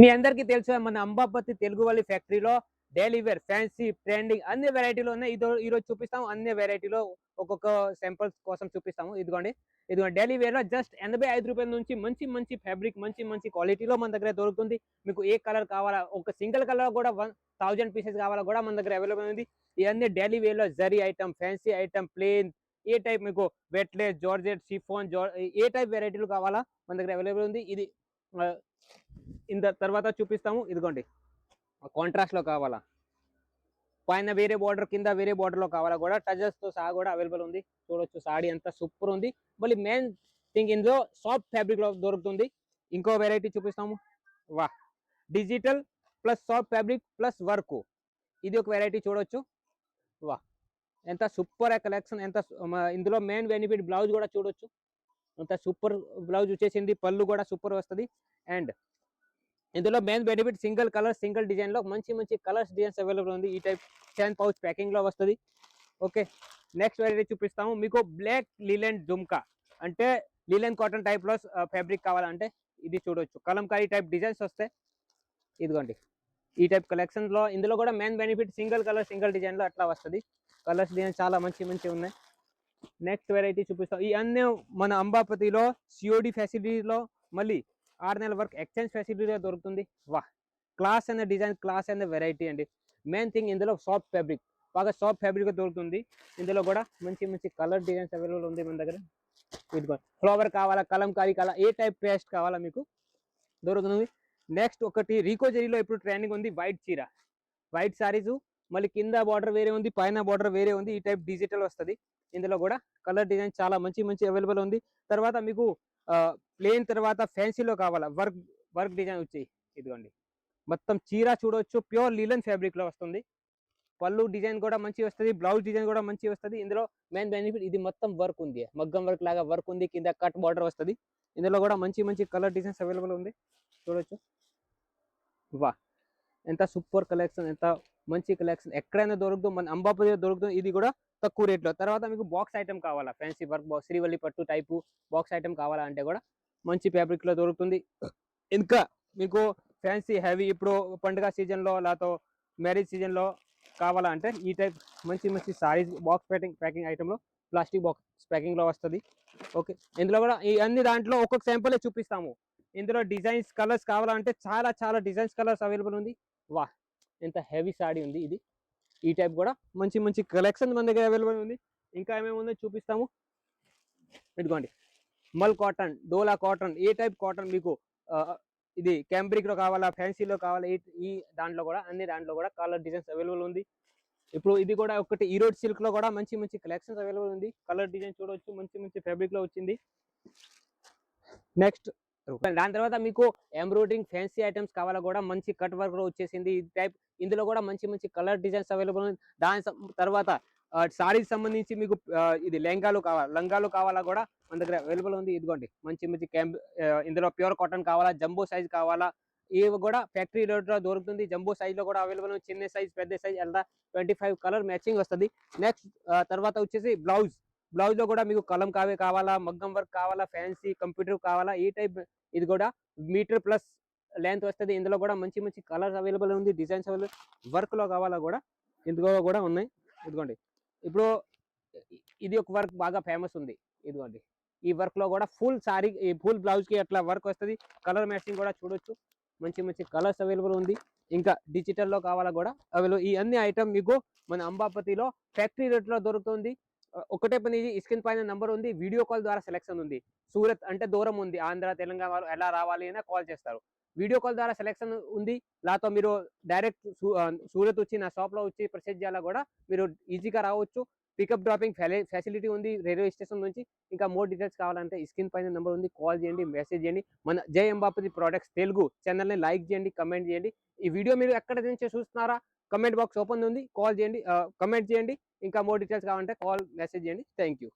మీ అందరికీ తెలుసు మన అంబాపతి తెలుగు వాళ్ళ ఫ్యాక్టరీలో డైలీ వేర్ ఫ్యాన్సీ ట్రెండింగ్ అన్ని వెరైటీలు ఉన్నాయి. ఇదో ఈ రోజు అన్ని వెరైటీలో ఒక్కొక్క శాంపుల్స్ కోసం చూపిస్తాము. ఇదిగోండి. ఇదిగోండి. డైలీ వేర్లో జస్ట్ ఎనభై ఐదు రూపాయల నుంచి మంచి మంచి ఫ్యాబ్రిక్ మంచి మంచి క్వాలిటీలో మన దగ్గర దొరుకుతుంది. మీకు ఏ కలర్ కావాలా ఒక సింగిల్ కలర్ కూడా వన్ థౌజండ్ పీసెస్ కావాలా కూడా మన దగ్గర అవైలబుల్ ఉంది. ఇవన్నీ daily వేర్లో zari item fancy item plain ఏ టైప్ మీకు వెట్లెస్ జార్జెట్ సిఫోన్ జార్ ఏ టైప్ వెరైటీలు కావాలా మన దగ్గర అవైలబుల్ ఉంది. ఇది ఇంత తర్వాత చూపిస్తాము. ఇదిగోండి. కాంట్రాస్ట్లో కావాలా? పైన వేరే బార్డర్ కింద వేరే బార్డర్లో కావాలా కూడా? టజెస్తో సహా కూడా అవైలబుల్ ఉంది. చూడొచ్చు సాడీ అంతా సూపర్ ఉంది. మళ్ళీ మెయిన్ థింగ్ ఇందులో సాఫ్ట్ ఫ్యాబ్రిక్లో దొరుకుతుంది. ఇంకో వెరైటీ చూపిస్తాము. వా digital plus soft fabric plus work ఇది ఒక వెరైటీ చూడొచ్చు. వా ఎంత సూపర్ కలెక్షన్ ఎంత ఇందులో మెయిన్ బెనిఫిట్ బ్లౌజ్ కూడా చూడొచ్చు. అంత సూపర్ బ్లౌజ్ వచ్చేసింది పళ్ళు కూడా సూపర్ వస్తుంది. అండ్ ఇందులో main benefit single colour single డిజైన్లో మంచి మంచి కలర్స్ డిజైన్స్ అవైలబుల్ ఉంది. ఈ టైప్ టెన్ పౌచ్ ప్యాకింగ్లో వస్తుంది. ఓకే నెక్స్ట్ వెరైటీ చూపిస్తాము. మీకు బ్లాక్ లీలెన్ జుమ్కా అంటే లీలెన్ కాటన్ టైప్లో ఫ్యాబ్రిక్ కావాలంటే ఇది చూడొచ్చు. కలంకారీ టైప్ డిజైన్స్ వస్తాయి ఇదిగోండి. ఈ టైప్ కలెక్షన్లో ఇందులో కూడా main benefit single colour single డిజైన్లో అట్లా వస్తుంది. కలర్స్ డిజైన్ చాలా మంచి మంచి ఉన్నాయి. నెక్స్ట్ వెరైటీ చూపిస్తాం. ఈ అన్ని మన అంబాపతిలో సిఓడి ఫెసిలిటీలో మళ్ళీ ఆరు నెలల వరకు ఎక్స్చేంజ్ ఫెసిలిటీగా దొరుకుతుంది. వా క్లాస్ అనే డిజైన్ క్లాస్ అనే వెరైటీ అండి. మెయిన్ థింగ్ ఇందులో సాఫ్ట్ ఫ్యాబ్రిక్ బాగా సాఫ్ట్ ఫ్యాబ్రిక్ దొరుకుతుంది. ఇందులో కూడా మంచి మంచి కలర్ డిజైన్స్ అవైలబుల్ ఉంది మన దగ్గర. ఇదిగో ఫ్లవర్ కావాలా కలంకారీ కావాలా ఏ టైప్ పేస్ట్ కావాలా మీకు? దొరుకుతుంది. నెక్స్ట్ ఒకటి రీకో జరీలో ఇప్పుడు ట్రెండింగ్ ఉంది వైట్ చీర. వైట్ సారీస్ మళ్ళీ కింద బార్డర్ వేరే ఉంది పైన బార్డర్ వేరే ఉంది ఈ టైప్ డిజిటల్ వస్తుంది. ఇందులో కూడా కలర్ డిజైన్ చాలా మంచి మంచి అవైలబుల్ ఉంది. తర్వాత మీకు ప్లేన్ తర్వాత ఫ్యాన్సీలో కావాలా? వర్క్ వర్క్ డిజైన్ వచ్చి ఇదిగోండి. మొత్తం చీర చూడవచ్చు ప్యూర్ లీలన్ ఫ్యాబ్రిక్లో వస్తుంది. పళ్ళు డిజైన్ కూడా మంచి వస్తుంది. బ్లౌజ్ డిజైన్ కూడా మంచి వస్తుంది. ఇందులో మెయిన్ బెనిఫిట్ ఇది మొత్తం వర్క్ ఉంది. మగ్గం వర్క్ లాగా వర్క్ ఉంది. కింద కట్ బార్డర్ వస్తుంది. ఇందులో కూడా మంచి మంచి కలర్ డిజైన్స్ అవైలబుల్ ఉంది. చూడొచ్చు. వా ఎంత సూపర్ కలెక్షన్ ఎంత మంచి కలెక్షన్ ఎక్కడైనా దొరుకుతుంది మన అంబాపతిలో దొరుకుతుంది ఇది కూడా తక్కువ రేట్లో తర్వాత మీకు బాక్స్ ఐటమ్ కావాలా? ఫ్యాన్సీ వర్క్ బాక్స్ శ్రీవల్లి పట్టు టైపు బాక్స్ ఐటమ్ కావాలా అంటే కూడా మంచి ఫ్యాబ్రిక్లో దొరుకుతుంది. ఇంకా మీకు ఫ్యాన్సీ హెవీ ఇప్పుడు పండుగ సీజన్లో లేకపోతే మ్యారేజ్ సీజన్లో కావాలా అంటే ఈ టైప్ మంచి మంచి సారీస్ బాక్స్ ప్యాకింగ్ ప్యాకింగ్ ఐటెంలో ప్లాస్టిక్ బాక్స్ ప్యాకింగ్లో వస్తుంది. ఓకే ఇందులో కూడా ఈ అన్ని దాంట్లో ఒక్కొక్క శాంపులే చూపిస్తాము. ఇందులో డిజైన్స్ కలర్స్ కావాలంటే చాలా చాలా డిజైన్స్ కలర్స్ అవైలబుల్ ఉంది. వా ఎంత హెవీ సాడీ ఉంది ఇది. ఈ టైప్ కూడా మంచి మంచి కలెక్షన్ మన దగ్గర అవైలబుల్ ఉంది. ఇంకా ఏమేమి ఉందో చూపిస్తాము. ఇదిగోండి. మల్ కాటన్ డోలా కాటన్ ఏ టైప్ కాటన్ మీకు ఇది క్యాంబ్రిక్లో కావాలా ఫ్యాన్సీలో కావాలా ఈ ఈ దాంట్లో కూడా అన్ని దాంట్లో కూడా కలర్ డిజైన్స్ అవైలబుల్ ఉంది. ఇప్పుడు ఇది కూడా ఒకటి ఈరోడ్ సిల్క్లో కూడా మంచి మంచి కలెక్షన్స్ అవైలబుల్ ఉంది. కలర్ డిజైన్ చూడవచ్చు మంచి మంచి ఫ్యాబ్రిక్లో వచ్చింది. నెక్స్ట్ దాని తర్వాత మీకు ఎంబ్రాయిడింగ్ ఫ్యాన్సీ ఐటమ్స్ కావాలా కూడా మంచి కట్ వర్క్లో వచ్చేసింది. ఈ టైప్ ఇందులో కూడా మంచి మంచి కలర్ డిజైన్స్ అవైలబుల్ ఉంది దాని తర్వాత సారీస్ సంబంధించి మీకు ఇది లెంగాలు కావాలా లంగాలు కావాలా కూడా మన దగ్గర అవైలబుల్ ఉంది. ఇదిగోండి. మంచి మంచి క్యాంప్ ఇందులో ప్యూర్ కాటన్ కావాలా జంబో సైజ్ కావాలా ఇవి కూడా ఫ్యాక్టరీ రేట్లో దొరుకుతుంది. జంబో సైజ్లో కూడా అవైలబుల్ ఉంది చిన్న సైజ్ పెద్ద సైజ్ ఎలా ట్వంటీ ఫైవ్ కలర్ మ్యాచింగ్ వస్తుంది నెక్స్ట్ తర్వాత వచ్చేసి బ్లౌజ్ బ్లౌజ్లో కూడా మీకు కలం కావే కావాలా మగ్గం వర్క్ కావాలా ఫ్యాన్సీ కంప్యూటర్ కావాలా ఈ టైప్ ఇది కూడా మీటర్ ప్లస్ లెంత్ వస్తుంది. ఇందులో కూడా మంచి మంచి కలర్స్ అవైలబుల్ ఉంది డిజైన్స్ అవైలబుల్ వర్క్లో కావాలా కూడా ఇందులో కూడా ఉన్నాయి. ఇదిగోండి. ఇప్పుడు ఇది ఒక వర్క్ బాగా ఫేమస్ ఉంది. ఇదిగోండి. ఈ వర్క్లో కూడా ఫుల్ సారీ ఈ ఫుల్ బ్లౌజ్కి అట్లా వర్క్ వస్తుంది. కలర్ మ్యాచింగ్ కూడా చూడొచ్చు. మంచి మంచి కలర్స్ అవైలబుల్ ఉంది. ఇంకా డిజిటల్లో కావాలా కూడా అవైలబుల్. ఈ అన్ని ఐటమ్ మీకు మన అంబాపతిలో ఫ్యాక్టరీ రేట్లో దొరుకుతుంది. ఒకటే పని ఇది స్క్రీన్ పైన నంబర్ ఉంది వీడియో కాల్ ద్వారా సెలెక్షన్ ఉంది. సూరత్ అంటే దూరం ఉంది ఆంధ్ర తెలంగాణ వాళ్ళు ఎలా రావాలి అయినా కాల్ చేస్తారు. వీడియో కాల్ ద్వారా సెలెక్షన్ ఉంది లేకపోతే మీరు డైరెక్ట్ సూరత్ వచ్చి నా షాప్లో వచ్చి ప్రొసెస్ చేయాలా కూడా మీరు ఈజీగా రావచ్చు. పికప్ డ్రాపింగ్ ఫెసిలిటీ ఉంది రైల్వే స్టేషన్ నుంచి. ఇంకా మోర్ డీటెయిల్స్ కావాలంటే స్క్రీన్ పైన నెంబర్ ఉంది కాల్ చేయండి మెసేజ్ చేయండి. మన జై అంబాపతి ప్రోడక్ట్స్ తెలుగు ఛానల్ని లైక్ చేయండి కమెంట్ చేయండి. ఈ వీడియో మీరు ఎక్కడ నుంచి చూస్తున్నారా? కమెంట్ బాక్స్ ఓపెన్ ఉంది కాల్ చేయండి కమెంట్ చేయండి. ఇంకా మోర్ డీటెయిల్స్ కావాలంటే కాల్ మెసేజ్ చేయండి. Thank you